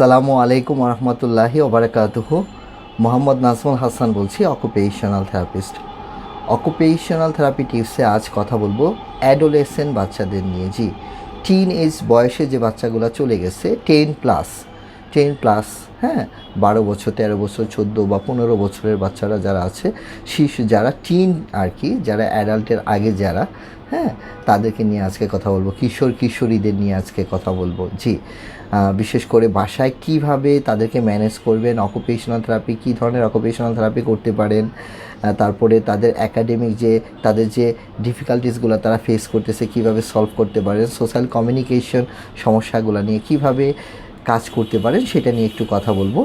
আসসালামু আলাইকুম রহমতুল্লাহি ওবরাকাতুহু। মোহাম্মদ নাজমুল হাসান বলছি অকুপেশনাল থেরাপিস্ট অকুপেশনাল থেরাপি টিপসে আজ কথা বলব অ্যাডোলেসেন্ট বাচ্চাদের নিয়ে। জি টিন এজ বয়সে যে বাচ্চাগুলো চলে গেছে টেন প্লাস টেন প্লাস হ্যাঁ বারো বছর, তেরো বছর, চোদ্দ বা পনেরো বছরের বাচ্চারা যারা আছে, শিশু, যারা টিন আর কি, যারা অ্যাডাল্টের আগে যারা হ্যাঁ তাদেরকে নিয়ে আজকে কথা বলব। কিশোর কিশোরীদের নিয়ে আজকে কথা বলব। জি বিশেষ করে বাসায় কীভাবে তাদেরকে ম্যানেজ করবেন অকুপেশনাল থেরাপি কী ধরনের অকুপেশনাল থেরাপি করতে পারেন তারপরে তাদের একাডেমিক যে, তাদের যে ডিফিকাল্টিসগুলো তারা ফেস করতেছে, কীভাবে সলভ করতে পারেন সোশ্যাল কমিউনিকেশন সমস্যাগুলো নিয়ে কীভাবে কাজ করতে পারেন, সেটা নিয়ে একটু কথা বলব।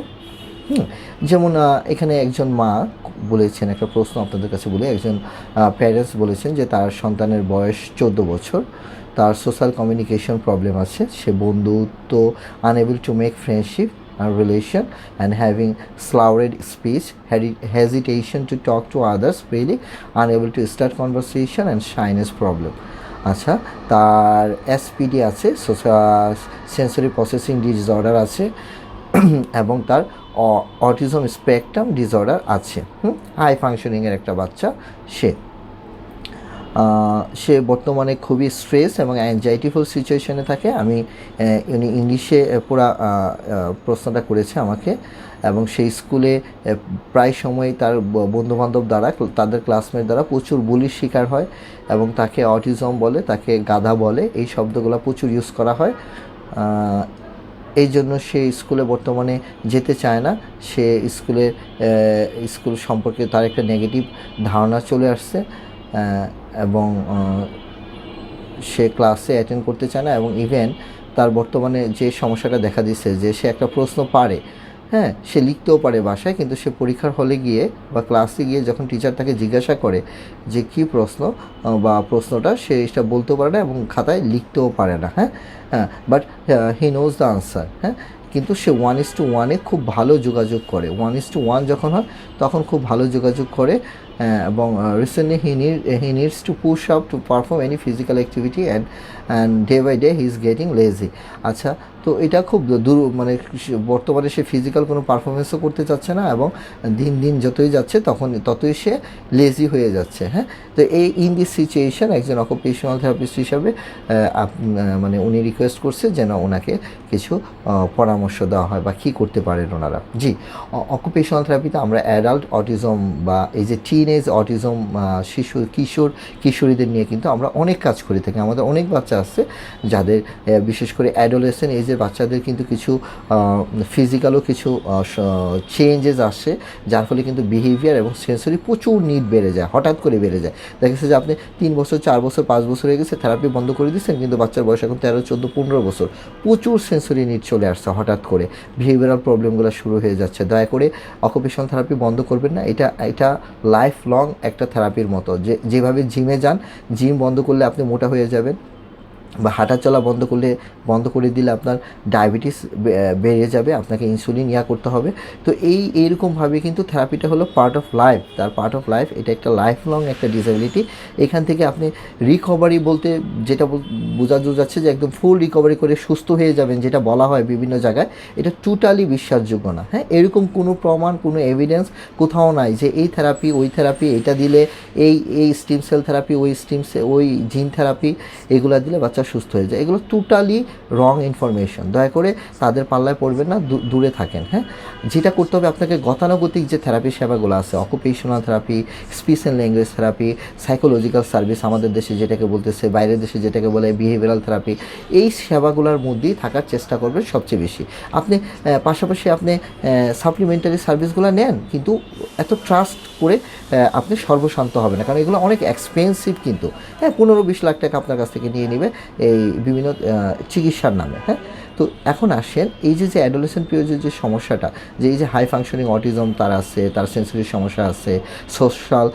যেমন এখানে একজন মা বলেছেন, একটা প্রশ্ন আপনাদের কাছে বলে, একজন প্যারেন্টস বলেছেন যে তার সন্তানের বয়স চোদ্দ বছর। তার সোশ্যাল কমিউনিকেশন প্রবলেম আছে। সে বন্ধুত্ব unable to make friendship relation and having slurred speech hesitation to talk to others freely unable to start conversation and shyness problem আচ্ছা তার এসপিডি আছে সেন্সরি প্রসেসিং ডিসঅর্ডার আছে, এবং তার অটিজম স্পেকট্রাম ডিসঅর্ডার আছে। হাই ফাংশনিংয়ের একটা বাচ্চা, সে। সে বর্তমানে খুবই স্ট্রেস এবং অ্যাংজাইটিফুল সিচুয়েশনে থাকে। আমি উনি ইংলিশে পুরা প্রশ্নটা করেছে আমাকে এবং সেই স্কুলে প্রায় সময় তার বন্ধুবান্ধব দ্বারা, তাদের ক্লাসমেট দ্বারা প্রচুর বুলির শিকার হয় এবং তাকে অটিজম বলে, তাকে গাধা বলে, এই শব্দগুলো প্রচুর ইউজ করা হয়। এই জন্য সে স্কুলে বর্তমানে যেতে চায় না। সে স্কুলে স্কুল সম্পর্কে তার একটা নেগেটিভ ধারণা চলে আসছে। এবং সে ক্লাসে অ্যাটেন্ড করতে চায় না এবং ইভেন তার বর্তমানে যে সমস্যাটা দেখা দিচ্ছে যে সে একটা প্রশ্ন পারে হ্যাঁ সে লিখতেও পারে বাসায় কিন্তু সে পরীক্ষার হলে গিয়ে বা ক্লাসে গিয়ে যখন টিচার তাকে জিজ্ঞাসা করে যে কী প্রশ্ন বা প্রশ্নটা সে এটা বলতেও পারে না এবং খাতায় লিখতেও পারে না হ্যাঁ হ্যাঁ but he knows the answer হ্যাঁ কিন্তু সে ওয়ান ইস টু ওয়ানে খুব ভালো যোগাযোগ করে। ওয়ান ইস টু ওয়ান যখন হয়, তখন খুব ভালো যোগাযোগ করে। এবং recently he need he needs to push up to perform any physical activity and and day by day he is getting lazy আচ্ছা তো এটা খুব দূর মানে বর্তমানে সে ফিজিক্যাল কোনো পারফরমেন্সও করতে চাচ্ছে না এবং দিন দিন যতই যাচ্ছে তখন, ততই সে লেজি হয়ে যাচ্ছে হ্যাঁ? তো এই ইন দিস সিচুয়েশন একজন অকুপেশনাল থেরাপিস্ট হিসাবে মানে উনি রিকোয়েস্ট করছে যেন ওনাকে কিছু পরামর্শ দেওয়া হয় বা কী করতে পারেন ওনারা। জি অকুপেশনাল থেরাপিতে আমরা অ্যাডাল্ট অটিজম বা এই যে টিন এজ অটিজম শিশু, কিশোর, কিশোরীদের নিয়ে কিন্তু আমরা অনেক কাজ করে থাকি। আমাদের অনেক বাচ্চা আছে যাদের বিশেষ করে অ্যাডোলেসেন্ট এজের বাচ্চাদের কিন্তু কিছু ফিজিক্যালও কিছু চেঞ্জেস আসে, যার ফলে কিন্তু বিহেভিয়ার এবং সেন্সরি প্রচুর নিড বেড়ে যায়, হঠাৎ করে বেড়ে যায়। দেখা যাচ্ছে যে আপনি তিন বছর, চার বছর, পাঁচ বছর হয়ে গেছে থেরাপি বন্ধ করে দিচ্ছেন কিন্তু বাচ্চার বয়স এখন তেরো, চোদ্দ, পনেরো বছর। প্রচুর সেন্সরি নিড চলে আসছে হঠাৎ করে। বিহেভিয়ারাল প্রবলেমগুলো শুরু হয়ে যাচ্ছে। দয়া করে অকুপেশনাল থেরাপি বন্ধ করবেন না। এটা এটা লাইফ লং একটা থেরাপির মতো। যে, যেভাবে জিমে যান জিম বন্ধ করলে আপনি মোটা হয়ে যাবেন। বা হাঁটা চলা বন্ধ করলে, বন্ধ করে দিলে আপনার ডায়াবেটিস বেড়ে যাবে, আপনাকে ইনসুলিন ইয়া করতে হবে। তো এই, এইরকমভাবে কিন্তু থেরাপিটা হলো পার্ট অফ লাইফ তার পার্ট অফ লাইফ এটা একটা লাইফ লং একটা ডিসেবিলিটি এখান থেকে আপনি রিকভারি বলতে যেটা বোঝানো যাচ্ছে যে একদম ফুল রিকভারি করে সুস্থ হয়ে যাবেন, যেটা বলা হয় বিভিন্ন জায়গায়, এটা টোটালি বিশ্বাসযোগ্য না। হ্যাঁ এরকম কোনো প্রমাণ, কোনো এভিডেন্স কোথাও নাই যে এই থেরাপি ওই থেরাপি এটা দিলে এই এই স্টিম সেল থেরাপি ওই স্টিম ওই জিন থেরাপি এগুলো দিলে বাচ্চা সুস্থ হয়ে যায়। এগুলো টোটালি রং ইনফরমেশন দয়া করে তাদের পাল্লায় পড়বেন না দূরে থাকেন হ্যাঁ? যেটা করতে হবে আপনাকে গতানুগতিক যে থেরাপি সেবাগুলো আছে occupational therapy speech and language therapy psychological service আমাদের দেশে যেটাকে বলতেছে, বাইরের দেশে যেটাকে বলে বিহেভিয়ারাল থেরাপি এই সেবাগুলোর মধ্যেই থাকার চেষ্টা করবেন সবচেয়ে বেশি। আপনি পাশাপাশি আপনি সাপ্লিমেন্টারি সার্ভিসগুলো নেন, কিন্তু এত ট্রাস্ট করে আপনি সর্বশান্ত হবে না। কারণ এগুলো অনেক এক্সপেন্সিভ কিন্তু। হ্যাঁ পনেরো বিশ লাখ টাকা আপনার কাছ থেকে নিয়ে নেবে। এই বিভিন্ন চিকিৎসার নামে হ্যাঁ? তো এখন আসেন, এই যে যে অ্যাডোলেসেন্ট পিরিয়ডের যে সমস্যাটা, যে এই যে হাই ফাংশনিং অটিজম তার আছে, তার সেন্সরি সমস্যা আছে সোশ্যাল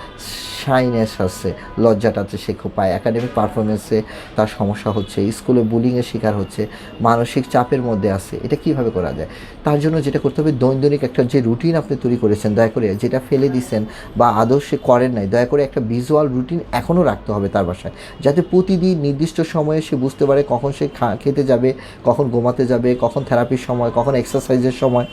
শাইনেস আছে, লজ্জাটা আছে সে খুব পায় একাডেমিক পারফরমেন্সে তার সমস্যা হচ্ছে স্কুলে বুলিংয়ের শিকার হচ্ছে, মানসিক চাপের মধ্যে আছে, এটা কীভাবে করা যায়? তার জন্য যেটা করতে হবে, দৈনন্দিন একটা যে রুটিন আপনি তৈরি করেছেন, দয়া করে যেটা ফেলে দিছেন বা আদৌ সে করেন নাই, দয়া করে একটা ভিজুয়াল রুটিন এখনও রাখতে হবে তার বাসায়, যাতে প্রতিদিন নির্দিষ্ট সময়ে সে বুঝতে পারে কখন সে খেতে যাবে, কখন ঘুমাতে ঘুমাতে যাবে, কখন থেরাপির সময়, কখন এক্সারসাইজের সময়।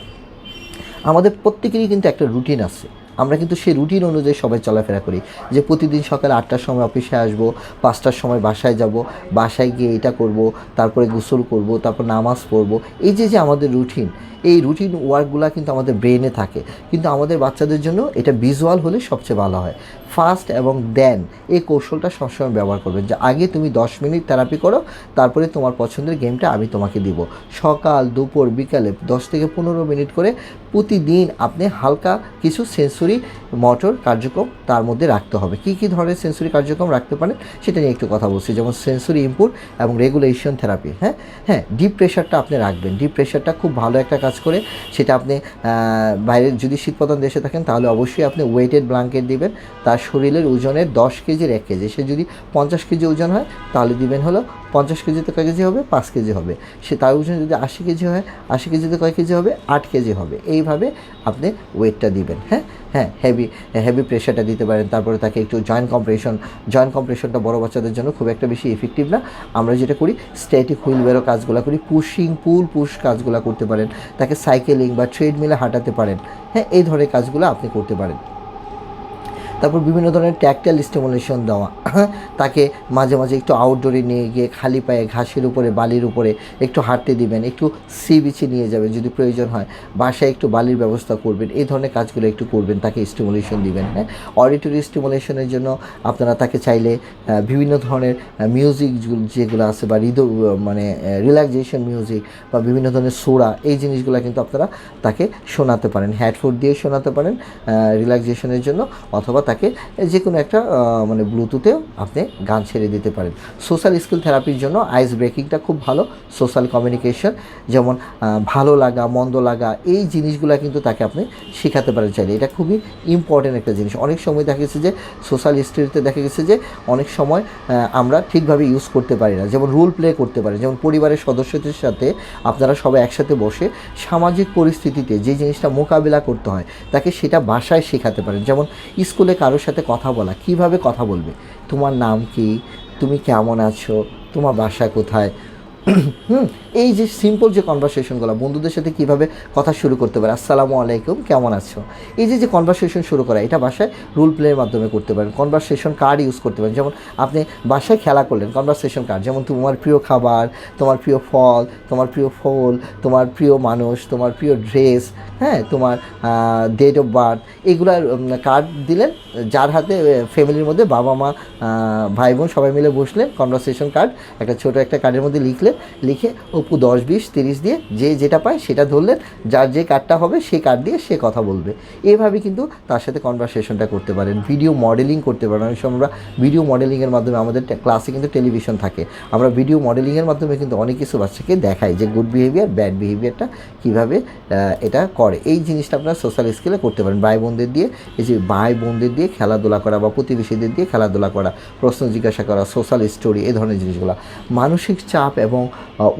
আমাদের প্রত্যেকেরই কিন্তু একটা রুটিন আছে। আমরা কিন্তু সেই রুটিন অনুযায়ী সবাই চলাফেরা করি। যে প্রতিদিন সকাল আটটার সময় অফিসে আসব, পাঁচটার সময় বাসায় যাব, বাসায় গিয়ে এটা করব, তারপরে গোসল করব, তারপর নামাজ পড়ব। এই যে যে আমাদের রুটিন এই রুটিন ওয়ার্কগুলো কিন্তু আমাদের ব্রেনে থাকে। কিন্তু আমাদের বাচ্চাদের জন্য এটা ভিজুয়াল হলে সবচেয়ে ভালো হয়। ফার্স্ট এবং দেন এই কৌশলটা সবসময় ব্যবহার করবেন যে আগে তুমি দশ মিনিট থেরাপি করো, তারপরে তোমার পছন্দের গেমটা আমি তোমাকে দিব। সকাল, দুপুর, বিকালে দশ থেকে পনেরো মিনিট করে প্রতিদিন আপনি হালকা কিছু সেন্সরি মোটর কার্যক্রম তার মধ্যে রাখতে হবে। কী কী ধরনের সেন্সরি কার্যক্রম রাখতে পারেন সেটা নিয়ে একটু কথা বলছি। যেমন সেন্সরি ইনপুট এবং রেগুলেশন থেরাপি হ্যাঁ? হ্যাঁ ডিপ প্রেশারটা আপনি রাখবেন। ডিপ প্রেশারটা খুব ভালো একটা কাজ করে সেটা আপনি বাইরের যদি শীতপ্রধান দেশে থাকেন তাহলে অবশ্যই আপনি ওয়েটেড ব্ল্যাঙ্কেট দিবেন। তার শরীরের ওজনের দশ কেজির এক কেজি। সে যদি পঞ্চাশ কেজি ওজন হয়, তাহলে দিবেন হলো পঞ্চাশ কেজিতে কয় কেজি হবে? পাঁচ কেজি হবে। সে তার ওজন যদি আশি কেজি হয়, আশি কেজিতে কয় কেজি হবে? আট কেজি হবে। এইভাবে আপনি ওয়েটটা দিবেন। হ্যাঁ? হ্যাঁ হেভি হেভি প্রেশারটা দিতে পারেন। তারপরে তাকে একটু জয়েন্ট কম্প্রেশন জয়েন্ট কম্প্রেশনটা বড় বাচ্চাদের জন্য খুব একটা বেশি এফেক্টিভ না। আমরা যেটা করি স্ট্যাটিক হুইল বেরো কাজগুলো করি পুশিং পুল পুশ কাজগুলো করতে পারেন। তাকে সাইকেলিং বা ট্রেডমিলে হাঁটাতে পারেন। হ্যাঁ এই ধরনের কাজগুলো আপনি করতে পারেন। তারপর বিভিন্ন ধরনের ট্যাক্টাইল স্টিমুলেশন দেওয়া। তাকে মাঝে মাঝে একটু আউটডোরে নিয়ে গিয়ে খালি পায়ে ঘাসের উপরে, বালির উপরে একটু হাঁটতে দিবেন, একটু সি বিচে নিয়ে যাবেন যদি প্রয়োজন হয়। বাসায় একটু বালির ব্যবস্থা করবেন, এই ধরনের কাজগুলো একটু করবেন, তাকে স্টিমুলেশন দিবেন হ্যাঁ? অডিটরি স্টিমুলেশনের জন্য আপনারা তাকে চাইলে বিভিন্ন ধরনের মিউজিক যেগুলো আছে বা হৃদ মানে রিল্যাক্সেশন মিউজিক বা বিভিন্ন ধরনের সোরা, এই জিনিসগুলো কিন্তু আপনারা তাকে শোনাতে পারেন। হেডফোন দিয়ে শোনাতে পারেন রিল্যাক্সেশনের জন্য অথবা তাকে যে কোনো একটা মানে ব্লুটুথেও আপনি গান ছেড়ে দিতে পারেন। সোশ্যাল স্কিল থেরাপির জন্য আইস ব্রেকিংটা খুব ভালো, সোশ্যাল কমিউনিকেশন, যেমন ভালো লাগা, মন্দ লাগা, এই জিনিসগুলো কিন্তু তাকে আপনি শেখাতে পারেন চাইলে। এটা খুবই ইম্পর্টেন্ট একটা জিনিস। অনেক সময় দেখা গেছে যে, সোশ্যাল স্টোরিতে দেখা গেছে যে, অনেক সময় আমরা ঠিকভাবে ইউজ করতে পারি না। যেমন রোল প্লে করতে পারি যেমন পরিবারের সদস্যদের সাথে আপনারা সবাই একসাথে বসে সামাজিক পরিস্থিতিতে যে জিনিসটা মোকাবিলা করতে হয়, তাকে সেটা বাসায় শেখাতে পারেন। যেমন, স্কুলে কারোর সাথে কথা বলা। কীভাবে কথা বলবে? তোমার নাম কি? তুমি কেমন আছো? তোমার বাসা কোথায়? হুম, এই যে সিম্পল যে কনভারসেশনগুলো বন্ধুদের সাথে কীভাবে কথা শুরু করতে পারে? আসসালামু আলাইকুম, কেমন আছো? এই যে যে কনভারসেশন শুরু করা, এটা বাসায় রুল প্লের মাধ্যমে করতে পারেন। কনভারসেশন কার্ড ইউজ করতে পারেন। যেমন আপনি বাসায় খেলা করলেন কনভারসেশন কার্ড যেমন তোমার প্রিয় খাবার, তোমার প্রিয় ফল, তোমার প্রিয় ফুল, তোমার প্রিয় মানুষ, তোমার প্রিয় ড্রেস হ্যাঁ তোমার ডেট অফ বার্থ এগুলার কার্ড দিলেন যার হাতে ফ্যামিলির মধ্যে বাবা, মা ভাই বোন সবাই মিলে বসলেন কনভারসেশন কার্ড একটা ছোট একটা কার্ডের মধ্যে লিখলেন লিখে অপু দশ বিশ তিরিশ দিয়ে যে যেটা পায় সেটা ধরলেন, যার যে কার্ডটা হবে সেই কার্ড দিয়ে সে কথা বলবে। এভাবে কিন্তু তার সাথে কনভারসেশনটা করতে পারেন ভিডিও মডেলিং করতে পারেন। অনেক সময় আমরা ভিডিও মডেলিংয়ের মাধ্যমে আমাদের ক্লাসে কিন্তু টেলিভিশন থাকে। আমরা ভিডিও মডেলিংয়ের মাধ্যমে কিন্তু অনেক কিছু বাচ্চাকে দেখাই যে গুড বিহেভিয়ার ব্যাড বিহেভিয়ারটা কীভাবে এটা করে। এই জিনিসটা আপনারা সোশ্যাল স্কিলে করতে পারেন। ভাই বোনদের দিয়ে, এই যে ভাই বোনদের দিয়ে খেলাধুলা করা বা প্রতিবেশীদের দিয়ে খেলাধুলা করা, প্রশ্ন জিজ্ঞাসা করা সোশ্যাল স্টোরি এই ধরনের জিনিসগুলো। মানসিক চাপ এবং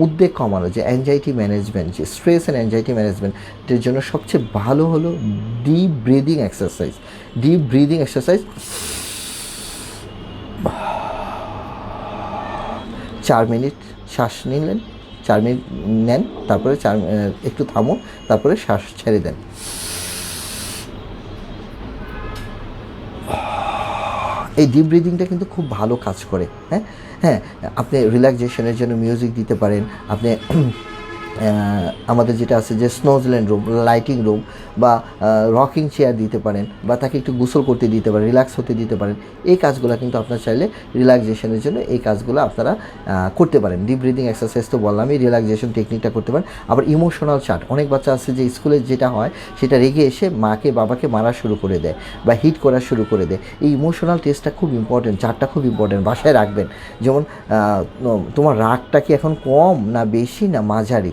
উদ্বেগ কমানো, যে অ্যাংজাইটি ম্যানেজমেন্ট যে স্ট্রেস অ্যান্ড অ্যাংজাইটি ম্যানেজমেন্টের জন্য সবচেয়ে ভালো হলো deep breathing exercise deep breathing exercise চার মিনিট শ্বাস নিলেন, চার মিনিট নেন, তারপরে চার একটু থামুন, তারপরে শ্বাস ছেড়ে দেন। এই ডিপ ব্রিদিংটা কিন্তু খুব ভালো কাজ করে হ্যাঁ? হ্যাঁ আপনি রিল্যাক্সেশনের জন্য মিউজিক দিতে পারেন, আপনি আমাদের যেটা আছে যে স্নোজল্যান্ড রুম লাইটিং রুম বা রকিং চেয়ার দিতে পারেন বা তাকে একটু গোসল করতে দিতে পারেন রিল্যাক্স হতে দিতে পারেন, এই কাজগুলো কিন্তু আপনার চাইলে রিল্যাক্সেশনের জন্য এই কাজগুলো আপনারা করতে পারেন। ডিপ ব্রিদিং এক্সারসাইজ তো বললামই রিল্যাক্সেশন টেকনিকটা করতে পারেন। আবার ইমোশনাল চার্ট অনেক বাচ্চা আছে যে স্কুলে যেটা হয়, সেটা রেগে এসে মাকে, বাবাকে মারা শুরু করে দেয় বা হিট করা শুরু করে দেয়। এই ইমোশনাল টেস্টটা খুব ইম্পর্টেন্ট চার্টটা খুব ইম্পর্টেন্ট বাসায় রাখবেন। যেমন তোমার রাগটা কি এখন কম না বেশি না মাঝারি?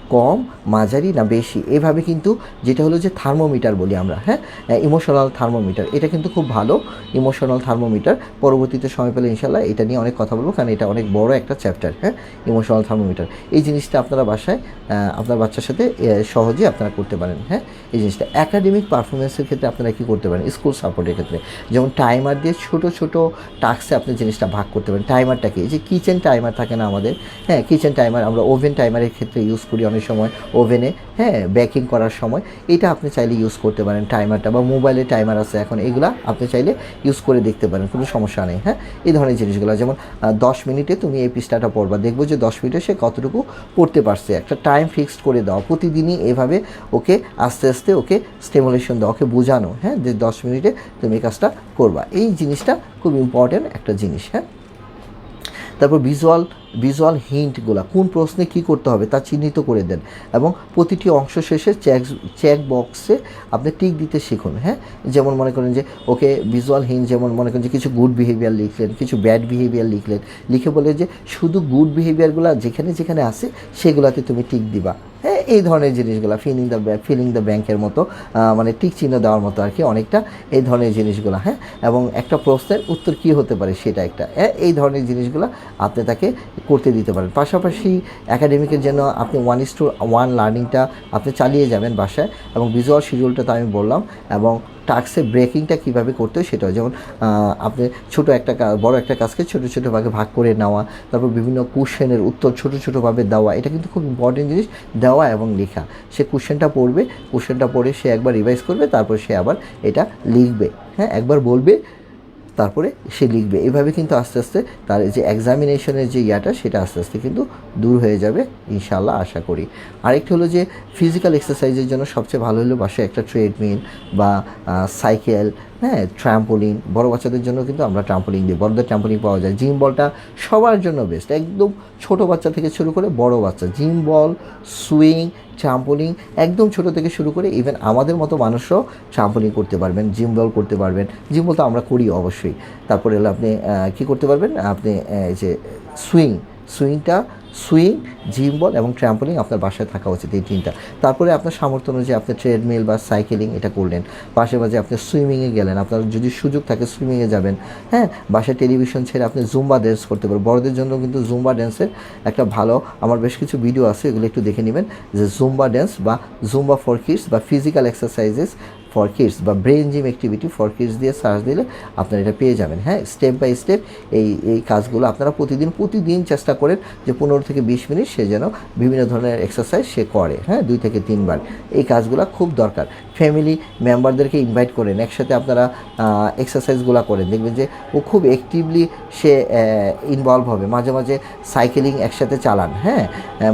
কম, মাঝারি না বেশি? এভাবে কিন্তু যেটা হলো যে থার্মোমিটার বলি আমরা হ্যাঁ? ইমোশনাল থার্মোমিটার এটা কিন্তু খুব ভালো ইমোশনাল থার্মোমিটার পরবর্তীতে সময় পেলে ইনশাল্লাহ এটা নিয়ে অনেক কথা বলব, কারণ এটা অনেক বড় একটা চ্যাপ্টার হ্যাঁ? ইমোশনাল থার্মোমিটার এই জিনিসটা আপনারা বাসায় আপনার বাচ্চার সাথে সহজে আপনারা করতে পারেন হ্যাঁ? এই জিনিসটা একাডেমিক পারফরমেন্সের ক্ষেত্রে আপনারা কী করতে পারেন? স্কুল সাপোর্টের ক্ষেত্রে। যেমন টাইমার দিয়ে ছোট ছোট টাস্কে আপনি জিনিসটা ভাগ করতে পারেন। টাইমারটাকে এই যে কিচেন টাইমার থাকে না আমাদের হ্যাঁ? কিচেন টাইমার আমরা ওভেন টাইমারের ক্ষেত্রে ইউজ করি, অনেক সময়, ওভেনে হ্যাঁ বেকিং করার সময়, এটা আপনি চাইলে ইউজ করতে পারেন। টাইমারটা বা মোবাইলে টাইমার আছে এখন, এগুলা আপনি চাইলে ইউজ করে দেখতে পারেন, কোনো সমস্যা নেই হ্যাঁ? এই ধরনের জিনিসগুলো, যেমন দশ মিনিটে তুমি এই পৃষ্ঠাটা পড়বা, দেখব যে দশ মিনিটে সে কতটুকু পড়তে পারছে। একটা টাইম ফিক্সড করে দাও, প্রতিদিনই এভাবে ওকে আস্তে আস্তে ওকে স্টেমুলেশন দাও, ওকে বোঝানো হ্যাঁ? যে দশ মিনিটে তুমি কাজটা করবা। এই জিনিসটা খুব ইম্পর্ট্যান্ট একটা জিনিস হ্যাঁ? তারপর ভিজুয়াল ভিজুয়াল হিন্টগুলো কোন প্রশ্নে কি করতে হবে তা চিহ্নিত করে দেন এবং প্রতিটি অংশ শেষে চেক চেক বক্সে আপনি টিক দিতে শিখুন হ্যাঁ? যেমন মনে করেন যে, ওকে ভিজুয়াল হিন্ট যেমন মনে করেন যে কিছু গুড বিহেভিয়ার লিখলেন, কিছু ব্যাড বিহেভিয়ার লিখলেন, লিখে বলে যে শুধু গুড বিহেভিয়ারগুলো যেখানে যেখানে আছে সেগুলোতে তুমি টিক দিবা হ্যাঁ? এই ধরনের জিনিসগুলো ফিলিং দ্য ফিলিং দ্য ব্যাংকের মতো মানে টিক চিহ্ন দেওয়ার মতো আর কি অনেকটা এই ধরনের জিনিসগুলো হ্যাঁ? এবং একটা প্রশ্নের উত্তর কী হতে পারে সেটা একটা এই ধরনের জিনিসগুলো আপনি তাকে করতে দিতে পারেন। পাশাপাশি একাডেমিকের জন্য আপনি ওয়ান ইস টু ওয়ান লার্নিংটা আপনি চালিয়ে যাবেন বাসায় এবং ভিজুয়াল শিডিউলটা তো আমি বললাম এবং টাস্কের ব্রেকিংটা কীভাবে করতে হয় সেটা যেমন আপনি ছোট একটা বড় একটা কাজকে ছোটো ছোটোভাবে ভাগ করে নেওয়া, তারপর বিভিন্ন কোশ্চেনের উত্তর ছোটো ছোটোভাবে দেওয়া, এটা কিন্তু খুব ইম্পর্টেন্ট জিনিস, দেওয়া এবং লেখা। সে কোশ্চেনটা পড়বে কোশ্চেনটা পড়ে সে একবার রিভাইজ করবে, তারপর সে আবার এটা লিখবে। হ্যাঁ একবার বলবে তারপরে সে লিখবে। এভাবে কিন্তু আস্তে আস্তে তার যে এক্সামিনেশনের যে ইয়াটা, সেটা আস্তে আস্তে কিন্তু দূর হয়ে যাবে ইনশাল্লাহ আশা করি। আরেকটি হলো যে ফিজিক্যাল এক্সারসাইজের জন্য সবচেয়ে ভালো হলো বাসায় একটা ট্রেডমিল বা সাইকেল হ্যাঁ ট্রাম্পোলিন বড় বাচ্চাদের জন্য কিন্তু আমরা ট্রাম্পোলিন দিই বড়দের ট্রাম্পোলিন পাওয়া যায়। জিম বলটা সবার জন্য বেস্ট একদম ছোট বাচ্চা থেকে শুরু করে বড় বাচ্চা জিম বল সুইং ট্রাম্পোলিং একদম ছোট থেকে শুরু করে ইভেন আমাদের মতো মানুষও ট্রাম্পোলিং করতে পারবেন জিম বল করতে পারবেন। জিম বল তো আমরা করি অবশ্যই। তারপরে হলো আপনি কী করতে পারবেন? আপনি যে সুইং সুইংটা সুইং, জিম বল এবং ট্র্যাম্পলিং আপনার বাসায় থাকা উচিত এই তিনটা। তারপরে আপনার সামর্থ্য অনুযায়ী আপনি ট্রেডমিল বা সাইকেলিং এটা করলেন। পাশে মাঝে আপনি সুইমিংয়ে গেলেন। আপনার যদি সুযোগ থাকে সুইমিংয়ে যাবেন। হ্যাঁ বাসায় টেলিভিশন ছেড়ে আপনি জুম্বা ড্যান্স করতে পারেন। বড়দের জন্য কিন্তু জুম্বা ড্যান্সের একটা ভালো, আমার বেশ কিছু ভিডিও আছে, এগুলো একটু দেখে নেবেন। যে জুম্বা ড্যান্স বা জুম্বা ফর কিডস বা ফিজিক্যাল এক্সারসাইজেস ফর কিডস বা brain gym activity for kids দিয়ে সার্চ দিলে আপনারা এটা পেয়ে যাবেন। হ্যাঁ স্টেপ বাই স্টেপ এই এই কাজগুলো আপনারা প্রতিদিন প্রতিদিন চেষ্টা করেন যে পনেরো থেকে বিশ মিনিট সে যেন বিভিন্ন ধরনের এক্সারসাইজ সে করে। হ্যাঁ দুই থেকে তিনবার। এই কাজগুলো খুব দরকার। ফ্যামিলি মেম্বারদেরকে ইনভাইট করেন, একসাথে আপনারা এক্সারসাইজগুলো করেন। দেখবেন যে ও খুব অ্যাক্টিভলি সে ইনভলভ হবে। মাঝে মাঝে সাইকেলিং একসাথে চালান। হ্যাঁ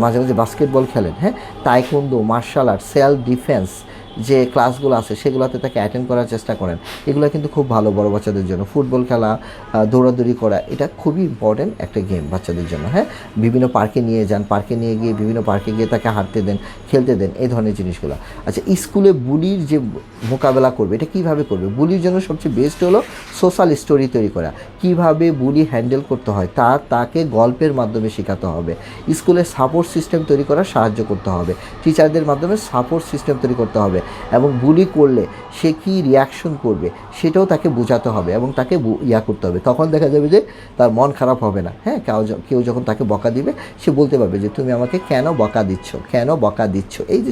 মাঝে মাঝে বাস্কেটবল খেলেন। হ্যাঁ taekwondo martial art self defence যে ক্লাসগুলো আছে, সেগুলোতে তাকে অ্যাটেন্ড করার চেষ্টা করেন। এগুলো কিন্তু খুব ভালো বড় বাচ্চাদের জন্য। ফুটবল খেলা দৌড়াদৌড়ি করা, এটা খুবই ইম্পর্ট্যান্ট একটা গেম বাচ্চাদের জন্য হ্যাঁ? বিভিন্ন পার্কে নিয়ে যান, পার্কে নিয়ে গিয়ে বিভিন্ন পার্কে গিয়ে তাকে হাঁটতে দেন, খেলতে দেন, এই ধরনের জিনিসগুলো। আচ্ছা স্কুলে বুলির যে মোকাবেলা করবে, এটা কীভাবে করবে? বুলির জন্য সবচেয়ে বেস্ট হলো সোশ্যাল স্টোরি তৈরি করা। কীভাবে বুলি হ্যান্ডেল করতে হয়, তা তাকে গল্পের মাধ্যমে শেখাতে হবে। স্কুলে সাপোর্ট সিস্টেম তৈরি করার সাহায্য করতে হবে। টিচারদের মাধ্যমে সাপোর্ট সিস্টেম তৈরি করতে হবে। এবং বুলি করলে সে কি রিয়াকশন করবে, সেটাও তাকে বোঝাতে হবে এবং তাকে ইয়া করতে হবে। তখন দেখা যাবে যে তার মন খারাপ হবে না। হ্যাঁ কেউ যখন তাকে বকা দিবে, সে বলতে পারবে যে, তুমি আমাকে কেন বকা দিচ্ছ? কেন বকা দিচ্ছ? এই যে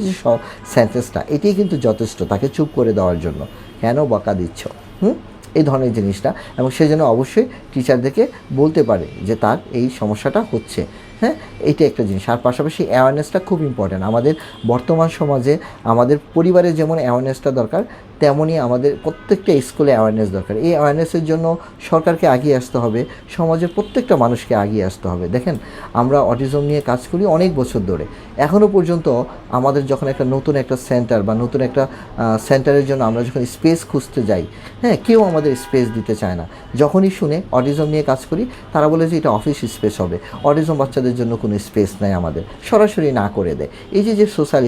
সেন্টেন্সটা এটাই কিন্তু যথেষ্ট তাকে চুপ করে দেওয়ার জন্য। কেন বকা দিচ্ছ? হুম? এই ধরনের জিনিসটা। এবং সে যেন অবশ্যই টিচারদেরকে বলতে পারে যে, তার এই সমস্যাটা হচ্ছে। হ্যাঁ এটা একটা জিনিস। আর পাশাপাশি অ্যাওয়ারনেসটা খুব ইম্পর্ট্যান্ট আমাদের বর্তমান সমাজে আমাদের পরিবারে যেমন অ্যাওয়ারনেসটা দরকার তেমনই আমাদের প্রত্যেকটা স্কুলে অ্যাওয়ারনেস দরকার। এই অ্যাওয়ারনেসের জন্য সরকারকে আগিয়ে আসতে হবে, সমাজের প্রত্যেকটা মানুষকে আগিয়ে আসতে হবে। দেখেন, আমরা অটিজম নিয়ে কাজ করি অনেক বছর ধরে। এখনও পর্যন্ত আমাদের যখন একটা নতুন একটা সেন্টার বা নতুন একটা সেন্টারের জন্য আমরা যখন স্পেস খুঁজতে যাই হ্যাঁ কেউ আমাদের স্পেস দিতে চায় না। যখনই শুনে অটিজম নিয়ে কাজ করি, তারা বলে যে এটা অফিস স্পেস হবে। অটিজম বাচ্চাদের জন্য কোনো স্পেস নাই আমাদের। সরাসরি না করে দেয়। এই যে যে সোশ্যাল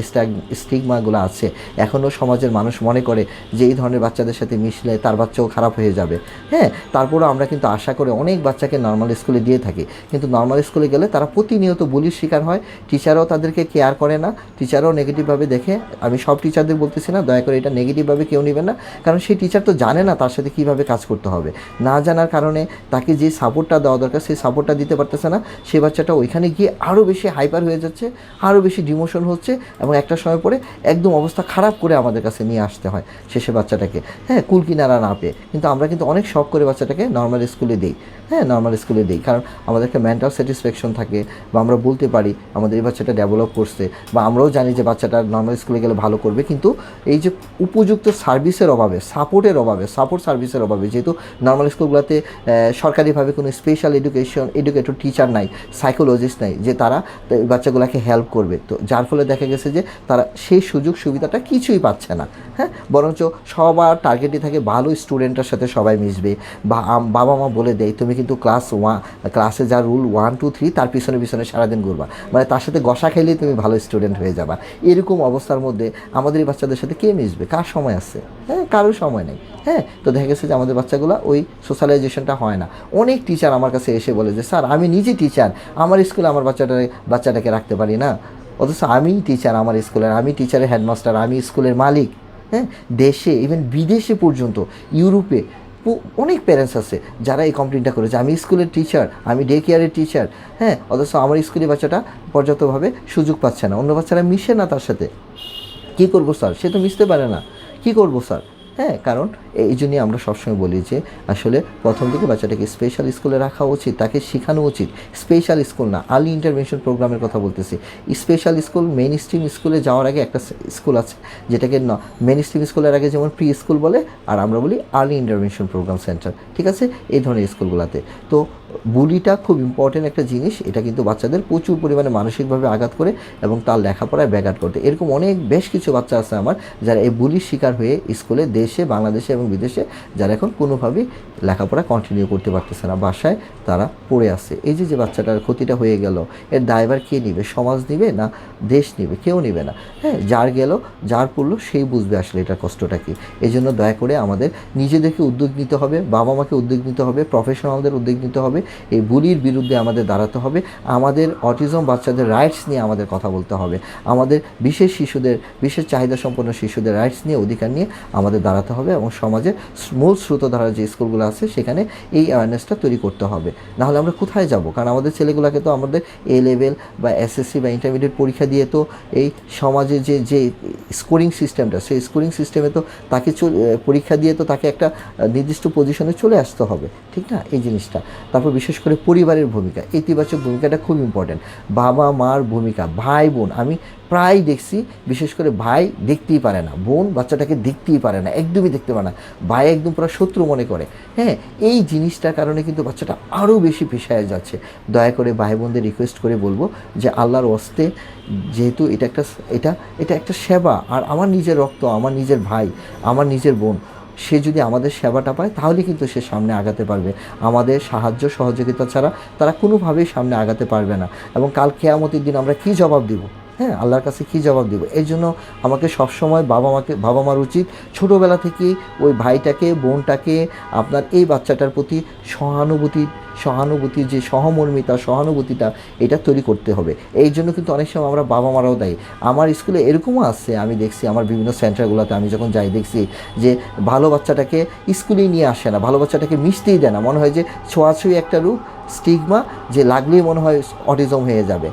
স্টিগমাগুলো আছে এখনও সমাজের মানুষ মনে করে যে এই ধরনের বাচ্চাদের সাথে মিশলে তার বাচ্চাও খারাপ হয়ে যাবে। হ্যাঁ তারপরেও আমরা কিন্তু আশা করে অনেক বাচ্চাকে নর্মাল স্কুলে দিয়ে থাকি। কিন্তু নর্মাল স্কুলে গেলে তারা প্রতিনিয়ত বুলির শিকার হয়। টিচারও তাদেরকে কেয়ার করে না। টিচারও নেগেটিভভাবে দেখে। আমি সব টিচারদের বলতেছি না, দয়া করে এটা নেগেটিভভাবে কেউ নেবেন না। কারণ সেই টিচার তো জানে না তার সাথে কীভাবে কাজ করতে হবে। না জানার কারণে তাকে যে সাপোর্টটা দেওয়া দরকার, সেই সাপোর্টটা দিতে পারতেছে না। সে বাচ্চাটা ওইখানে গিয়ে আরও বেশি হাইপার হয়ে যাচ্ছে আরও বেশি ডিমোশন হচ্ছে এবং একটা সময় পরে একদম অবস্থা খারাপ করে আমাদের কাছে নিয়ে আসতে হয়। শেষে বাচ্চাটাকে। হ্যাঁ কুল কিনারা না পেয়ে। কিন্তু আমরা কিন্তু অনেক শখ করে বাচ্চাটাকে নর্মাল স্কুলে দিই। হ্যাঁ নর্মাল স্কুলে দিই। কারণ আমাদেরকে মেন্টাল স্যাটিসফ্যাকশন থাকে বা আমরা বলতে পারি আমাদের এই বাচ্চাটা ডেভেলপ করছে বা আমরাও জানি যে বাচ্চাটা নর্মাল স্কুলে গেলে ভালো করবে। কিন্তু এই যে উপযুক্ত সার্ভিসের অভাবে সাপোর্টের অভাবে সাপোর্ট সার্ভিসের অভাবে, যেহেতু নর্মাল স্কুলগুলোতে সরকারিভাবে কোনো স্পেশাল এডুকেশন এডুকেটর টিচার নাই সাইকোলজিস্ট নাই, যে তারা বাচ্চাগুলোকে হেল্প করবে। তো যার ফলে দেখা গেছে যে তারা সেই সুযোগ সুবিধাটা কিছুই পাচ্ছে না হ্যাঁ? বরঞ্চ সবার টার্গেটই থাকে ভালো স্টুডেন্টের সাথে সবাই মিশবে বা বাবা মা বলে দেয়, তুমি কিন্তু ক্লাস ওয়ান ক্লাসে যা রুল ওয়ান টু থ্রি তার পিছনে পিছনে সারাদিন ঘুরবা। মানে তার সাথে গসা খেলেই তুমি ভালো স্টুডেন্ট হয়ে যাবা। এরকম অবস্থার মধ্যে আমাদের এই বাচ্চাদের সাথে কে মিশবে? কার সময় আছে? হ্যাঁ কারোর সময় নেই। হ্যাঁ তো দেখা গেছে যে আমাদের বাচ্চাগুলো ওই সোশ্যালাইজেশনটা হয় না। অনেক টিচার আমার কাছে এসে বলে যে, স্যার, আমি নিজে টিচার আমার স্কুলে আমার বাচ্চাটা বাচ্চাটাকে রাখতে পারি না। অথচ আমি টিচার আমার স্কুলের আমি টিচারের হেডমাস্টার আমি স্কুলের মালিক। হ্যাঁ দেশে ইভেন বিদেশে পর্যন্ত, ইউরোপে অনেক প্যারেন্টস আছে যারা এই কমপ্লেনটা করেছে। আমি স্কুলের টিচার আমি ডে কেয়ারের টিচার হ্যাঁ অথচ আমার স্কুলে বাচ্চাটা পর্যাপ্তভাবে সুযোগ পাচ্ছে না। অন্য বাচ্চারা মিশে না তার সাথে। কী করব স্যার সে তো মিশতে পারে না। কী করব স্যার হ্যাঁ কারণ এই জন্যই আমরা সবসময় বলি যে আসলে প্রথম দিকে বাচ্চাটাকে স্পেশাল স্কুলে রাখা উচিত, তাকে শেখানো উচিত। স্পেশাল স্কুল না আর্লি ইন্টারভেনশন প্রোগ্রামের কথা বলতেছি। স্পেশাল স্কুল মেন স্ট্রিম স্কুলে যাওয়ার আগে একটা স্কুল আছে, যেটাকে না মেন স্ট্রিম স্কুলের আগে যেমন প্রি স্কুল বলে, আর আমরা বলি আর্লি ইন্টারভেনশন প্রোগ্রাম সেন্টার ঠিক আছে? এই ধরনের স্কুলগুলোতে তো বুলিটা খুব ইম্পর্টেন্ট একটা জিনিস। এটা কিন্তু বাচ্চাদের প্রচুর পরিমাণে মানসিকভাবে আঘাত করে এবং তার লেখাপড়ায় ব্যাঘাত করতে এরকম অনেক বেশ কিছু বাচ্চা আছে আমার যারা এই বুলির শিকার হয়ে স্কুলে দেশে, বাংলাদেশে এবং বিদেশে যারা এখন কোনোভাবেই লেখাপড়া কন্টিনিউ করতে পারতেছে না। বাসায় তারা পড়ে আছে। এই যে যে বাচ্চাটার ক্ষতিটা হয়ে গেল, এর দায়ভার কে নিবে? সমাজ নিবে না দেশ নিবে? কেউ নিবে না। হ্যাঁ যার গেল, যার পড়ল, সেই বুঝবে আসলে এটার কষ্টটা কি। এই জন্য দয়া করে আমাদের নিজেদেরকে উদ্যোগ নিতে হবে বাবা মাকে উদ্যোগ নিতে হবে প্রফেশনালদের উদ্যোগ নিতে হবে এই বুলির বিরুদ্ধে আমাদের দাঁড়াতে হবে। আমাদের অটিজম বাচ্চাদের রাইটস নিয়ে আমাদের কথা বলতে হবে। আমাদের বিশেষ শিশুদের, বিশেষ চাহিদা সম্পন্ন শিশুদের রাইটস নিয়ে, অধিকার নিয়ে আমাদের দাঁড়াতে হবে এবং সমাজের মূল স্রোতধারা যে স্কুলগুলো আছে, সেখানে এই অ্যাওয়ারনেসটা তৈরি করতে হবে। নাহলে আমরা কোথায় যাব? কারণ আমাদের ছেলেগুলোকে তো আমাদের এ লেভেল বা এসএসসি বা ইন্টারমিডিয়েট পরীক্ষা দিয়ে তো এই সমাজে যে যে স্কোরিং সিস্টেমটা সেই স্কোরিং সিস্টেমে তো তাকে পরীক্ষা দিয়ে তো তাকে একটা নির্দিষ্ট পজিশনে চলে আসতে হবে। ঠিক না? এই জিনিসটা। তারপর বিশেষ করে পরিবারের ভূমিকা, ইতিবাচক ভূমিকাটা খুব ইম্পর্ট্যান্ট বাবা মার ভূমিকা, ভাই, বোন, আমি প্রায় দেখছি, বিশেষ করে ভাই দেখতেই পারে না, বোন বাচ্চাটাকে দেখতেই পারে না, একদমই দেখতে পারে না। ভাই একদম পুরো শত্রু মনে করে। হ্যাঁ এই জিনিসটার কারণে কিন্তু বাচ্চাটা আরও বেশি পেশায় যাচ্ছে। দয়া করে ভাই বোনদের রিকোয়েস্ট করে বলব যে আল্লাহর অস্তে যেহেতু এটা একটা, এটা এটা একটা সেবা। আর আমার নিজের রক্ত, আমার নিজের ভাই, আমার নিজের বোন সে যদি আমাদের সেবাটা পায়, তাহলে কিন্তু সে সামনে আগাতে পারবে। আমাদের সাহায্য সহযোগিতা ছাড়া তারা কোনোভাবেই সামনে আগাতে পারবে না। এবং কাল কেয়ামতির দিন আমরা কি জবাব দিব? হ্যাঁ আল্লাহর কাছে কী জবাব দেবো? এই জন্য আমাকে সবসময় বাবা মাকে, বাবা মার উচিত ছোটোবেলা থেকেই ওই ভাইটাকে, বোনটাকে, আপনার এই বাচ্চাটার প্রতি সহানুভূতি সহানুভূতি যে সহমর্মিতা, সহানুভূতিটা, এটা তৈরি করতে হবে। এই জন্য কিন্তু অনেক সময় আমরা বাবা মারাও দেয়। আমার স্কুলে এরকমও আছে, আমি দেখছি আমার বিভিন্ন সেন্টারগুলোতে আমি যখন যাই দেখছি যে ভালো বাচ্চাটাকে স্কুলেই নিয়ে আসে না, ভালো বাচ্চাটাকে মিশতেই দেয় না। মনে হয় যে ছোঁয়াছুঁই একটা রূপ, স্টিগমা যে লাগলেই মনে হয় অটিজম হয়ে যাবে।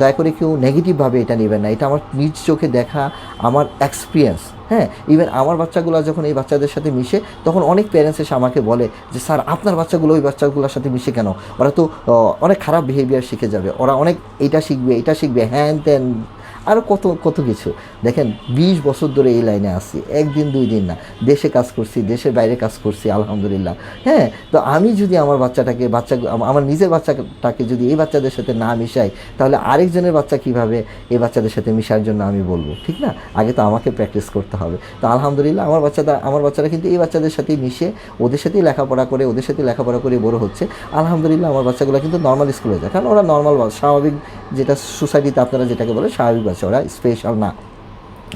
দয়া করে কেউ নেগেটিভভাবে এটা নেবেন না। এটা আমার নিজ চোখে দেখা, আমার এক্সপিরিয়েন্স হ্যাঁ? ইভেন আমার বাচ্চাগুলো যখন এই বাচ্চাদের সাথে মিশে, তখন অনেক প্যারেন্টস এসে আমাকে বলে যে, স্যার, আপনার বাচ্চাগুলো ওই বাচ্চাগুলোর সাথে মিশে কেন? ওরা তো অনেক খারাপ বিহেভিয়ার শিখে যাবে। ওরা অনেক এটা শিখবে এটা শিখবে, হ্যান ত্যান আরও কত কত কিছু। দেখেন, বিশ বছর ধরে এই লাইনে আসছি একদিন দুই দিন না। দেশে কাজ করছি, দেশের বাইরে কাজ করছি, আলহামদুলিল্লাহ। হ্যাঁ তো আমি যদি আমার বাচ্চাটাকে, বাচ্চা আমার নিজের বাচ্চাটাকে যদি এই বাচ্চাদের সাথে না মিশাই, তাহলে আরেকজনের বাচ্চা কীভাবে এই বাচ্চাদের সাথে মিশার জন্য আমি বলব, ঠিক না? আগে তো আমাকে প্র্যাকটিস করতে হবে। তো আলহামদুলিল্লাহ, আমার বাচ্চাটা, আমার বাচ্চারা কিন্তু এই বাচ্চাদের সাথেই মিশে, ওদের সাথেই লেখাপড়া করে, ওদের সাথেই লেখাপড়া করে বড় হচ্ছে। আলহামদুলিল্লাহ, আমার বাচ্চাগুলো কিন্তু নর্মাল স্কুলে যায়। কারণ ওরা নর্মাল স্বাভাবিক যেটা সোসাইটিতে আপনারা যেটাকে বলে স্বাভাবিক বাচ্চা। ওরা স্পেশাল না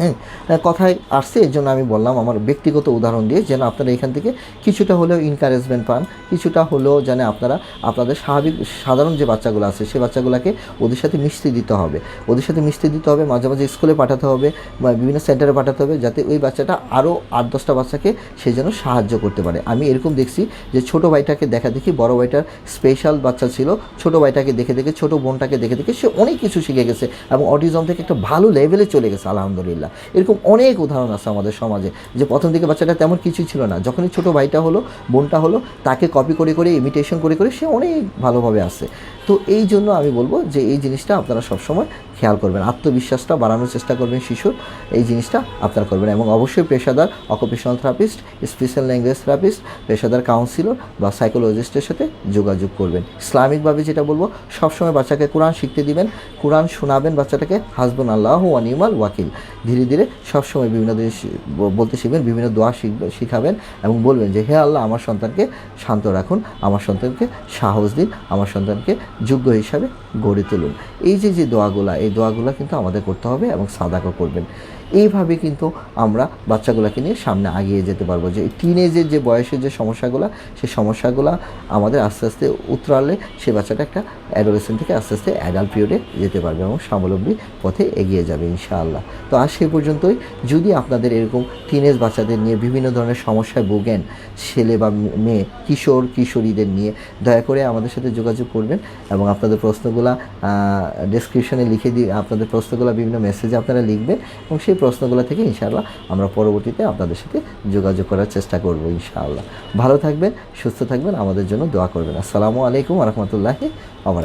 হ্যাঁ কথায় আসছে এর জন্য আমি বললাম আমার ব্যক্তিগত উদাহরণ দিয়ে যেন আপনারা এখান থেকে কিছুটা হলেও এনকারেজমেন্ট পান, কিছুটা হলেও যেন আপনারা, আপনাদের স্বাভাবিক, সাধারণ যে বাচ্চাগুলো আছে সেই বাচ্চাগুলোকে ওদের সাথে মিশতে দিতে হবে। ওদের সাথে মিশতে দিতে হবে, মাঝে মাঝে স্কুলে পাঠাতে হবে, বা বিভিন্ন সেন্টারে পাঠাতে হবে, যাতে ওই বাচ্চাটা আরও আট দশটা বাচ্চাকে সে যেন সাহায্য করতে পারে। আমি এরকম দেখছি যে ছোট ভাইটাকে দেখা দেখি, বড় ভাইটার স্পেশাল বাচ্চা ছিল, ছোট ভাইটাকে দেখে দেখে, ছোট বোনটাকে দেখে দেখে সে অনেক কিছু শিখে গেছে এবং অটিজম থেকে একটা ভালো লেভেলে চলে গেছে, আলহামদুলিল্লাহ। এরকম অনেক উদাহরণ আছে আমাদের সমাজে যে প্রথম দিকে বাচ্চাটা তেমন কিছুই ছিল না। যখনই ছোট ভাইটা হলো, বোনটা হলো, তাকে কপি করে করে ইমিটেশন করে করে সে অনেক ভালোভাবে আসে তো এই জন্য আমি বলব যে এই জিনিসটা আপনারা সবসময় খেয়াল করবেন। আত্মবিশ্বাসটা বাড়ানোর চেষ্টা করবেন শিশুর। এই জিনিসটা আপনারা করবেন এবং অবশ্যই পেশাদার occupational therapist special language therapist পেশাদার কাউন্সিলর বা সাইকোলজিস্টের সাথে যোগাযোগ করবেন। ইসলামিকভাবে যেটা বলব, সবসময় বাচ্চাকে কোরআন শিখতে দিবেন, কোরআন শোনাবেন বাচ্চাটাকে। হাসবুন আল্লাহ ওয়ানিমাল ওয়াকিল। ধীরে ধীরে সবসময় বিভিন্ন জিনিস বলতে শিখবেন, বিভিন্ন দোয়া শিখবে শিখাবেন এবং বলবেন যে, হে আল্লাহ, আমার সন্তানকে শান্ত রাখুন, আমার সন্তানকে সাহস দিন, আমার সন্তানকে যোগ্য হিসাবে গড়ে তুলুন। এই যে যে দোয়াগুলা, এই দোয়াগুলা কিন্তু আমাদের করতে হবে এবং সাদাকও করবেন। এইভাবে কিন্তু আমরা বাচ্চাগুলোকে নিয়ে সামনে আগিয়ে যেতে পারব। যে টিনেজের যে বয়সের যে সমস্যাগুলো সেই সমস্যাগুলো আমাদের আস্তে আস্তে উতরালে সে বাচ্চাটা একটা অ্যাডোলেসেন্ট থেকে আস্তে আস্তে অ্যাডাল্ট পিরিয়ডে যেতে পারবে এবং স্বাবলম্বী পথে এগিয়ে যাবে, ইনশাআল্লাহ। তো আজ সেই পর্যন্তই। যদি আপনাদের এরকম টিনেজ বাচ্চাদের নিয়ে বিভিন্ন ধরনের সমস্যায় ভোগেন, ছেলে বা মেয়ে, কিশোর, কিশোরীদের নিয়ে, দয়া করে আমাদের সাথে যোগাযোগ করবেন এবং আপনাদের প্রশ্নগুলো ডেসক্রিপশনে লিখে দিয়ে আপনাদের প্রশ্নগুলো বিভিন্ন মেসেজে আপনারা লিখবেন এবং সেই প্রশ্নগুলো থেকে ইনশাআল্লাহ আমরা পরবর্তীতে আপনাদের সাথে যোগাযোগ করার চেষ্টা করব, ইনশাআল্লাহ। ভালো থাকবেন, সুস্থ থাকবেন, আমাদের জন্য দোয়া করবেন। আসসালামু আলাইকুম রহমতুল্লাহি আবার